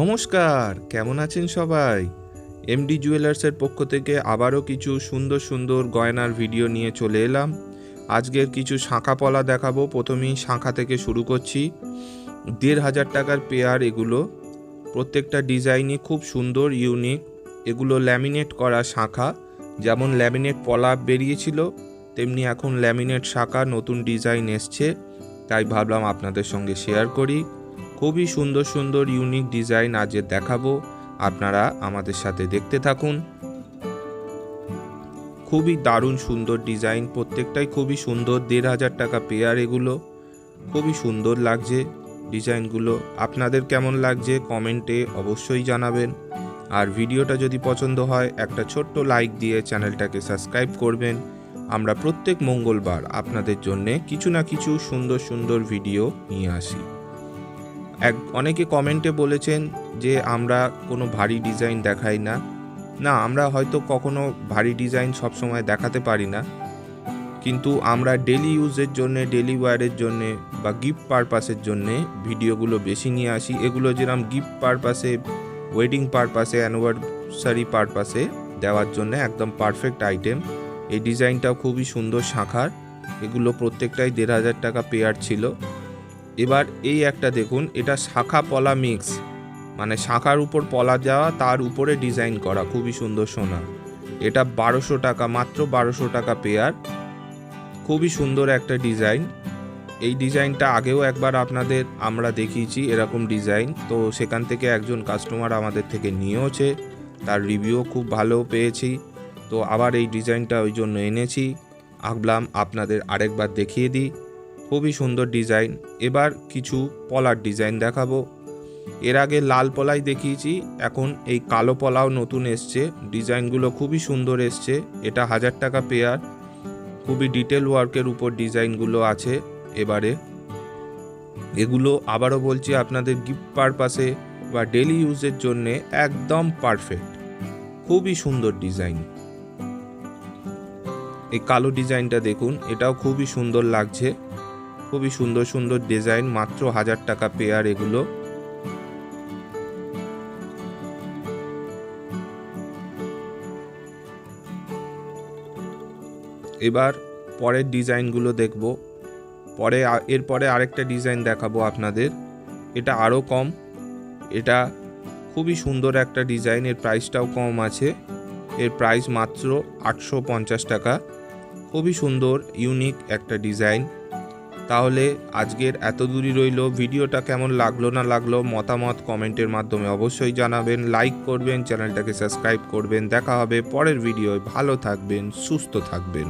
নমস্কার, কেমন আছেন সবাই? এমডি জুয়েলার্সের পক্ষ থেকে আবারও কিছু সুন্দর সুন্দর গয়নার ভিডিও নিয়ে চলে এলাম। আজকের কিছু শাঁখা পলা দেখাবো। প্রথমেই শাঁখা থেকে শুরু করছি। দেড় হাজার টাকার পেয়ার এগুলো। প্রত্যেকটা ডিজাইনই খুব সুন্দর ইউনিক এগুলো ল্যামিনেট করা শাঁখা। যেমন ল্যামিনেট পলা বেরিয়েছিল, তেমনি এখন ল্যামিনেট শাঁখা নতুন ডিজাইন এসছে। তাই ভাবলাম আপনাদের সঙ্গে শেয়ার করি। খুবই সুন্দর সুন্দর ইউনিক ডিজাইন আজ দেখাবো। আপনারা আমাদের সাথে দেখতে থাকুন। খুবই দারুণ সুন্দর ডিজাইন প্রত্যেকটাই খুবই সুন্দর। দেড় হাজার টাকা পেয়ার এগুলো। খুবই সুন্দর লাগছে ডিজাইনগুলো আপনাদের কেমন লাগছে কমেন্টে অবশ্যই জানাবেন। আর ভিডিওটা যদি পছন্দ হয়, একটা ছোট্ট লাইক দিয়ে চ্যানেলটাকে সাবস্ক্রাইব করবেন। আমরা প্রত্যেক মঙ্গলবার আপনাদের জন্যে কিছু না কিছু সুন্দর সুন্দর ভিডিও নিয়ে আসি। এক অনেকে কমেন্টে বলেছেন যে আমরা কোনো ভারী ডিজাইন দেখাই না। না, আমরা হয়তো কখনো ভারী ডিজাইন সবসময় দেখাতে পারি না। কিন্তু আমরা ডেলি ইউজের জন্য ডেলি ওয়ারের জন্য বা গিফট পারপাসের জন্য ভিডিওগুলো বেশি নিয়ে আসি। এগুলো যেরকম গিফট পারপাসে ওয়েডিং পারপাসে অ্যানিভার্সারি পারপাসে দেওয়ার জন্য একদম পারফেক্ট আইটেম এই ডিজাইনটাও খুবই সুন্দর শাখার। এগুলো প্রত্যেকটাই দেড় হাজার টাকা পেয়ার ছিল। এবার এই একটা দেখুন, এটা শাখা পলা মিক্স। মানে শাখার উপর পলা দেওয়া, তার উপরে ডিজাইন করা, খুবই সুন্দর সোনা। এটা বারোশো টাকা, মাত্র বারোশো টাকা পেয়ার খুবই সুন্দর একটা ডিজাইন। এই ডিজাইনটা আগেও একবার আপনাদের আমরা দেখিয়েছি, এরকম ডিজাইন। তো সেখান থেকে একজন কাস্টমার আমাদের থেকে নিয়েওছে, তার রিভিউ খুব ভালো পেয়েছি। তো আবার এই ডিজাইনটা ওই জন্য এনেছি। ভাবলাম আপনাদের আরেকবার দেখিয়ে দিই। খুবই সুন্দর ডিজাইন। এবার কিছু পলার ডিজাইন দেখাবো। এর আগে লাল পলাই দেখিয়েছি, এখন এই কালো পলাও নতুন এসছে। ডিজাইনগুলো খুবই সুন্দর এসছে, এটা হাজার টাকা পেয়ার। খুবই ডিটেল ওয়ার্কের উপর ডিজাইনগুলো আছে এবারে। এগুলো আবারও বলছি আপনাদের গিফট পারপাসে বা ডেলি ইউজের জন্য একদম পারফেক্ট। খুবই সুন্দর ডিজাইন। এই কালো ডিজাইনটা দেখুন, এটাও খুবই সুন্দর লাগছে। খুবই সুন্দর সুন্দর ডিজাইন মাত্র হাজার টাকা পেয়ার এগুলো। এবার পরের ডিজাইনগুলো দেখব। পরে এরপরে আরেকটা ডিজাইন দেখাবো আপনাদের। এটা আরও কম। এটা খুবই সুন্দর একটা ডিজাইন এর প্রাইসটাও কম আছে। এর প্রাইস মাত্র আটশো পঞ্চাশ টাকা। খুবই সুন্দর ইউনিক একটা ডিজাইন তাহলে আজকের এত দূরই রইল। ভিডিওটা কেমন লাগল না লাগল মতামত কমেন্টের মাধ্যমে অবশ্যই জানাবেন লাইক করবেন, চ্যানেলটাকে সাবস্ক্রাইব করবেন। দেখা হবে পরের ভিডিওয়। ভালো থাকবেন, সুস্থ থাকবেন।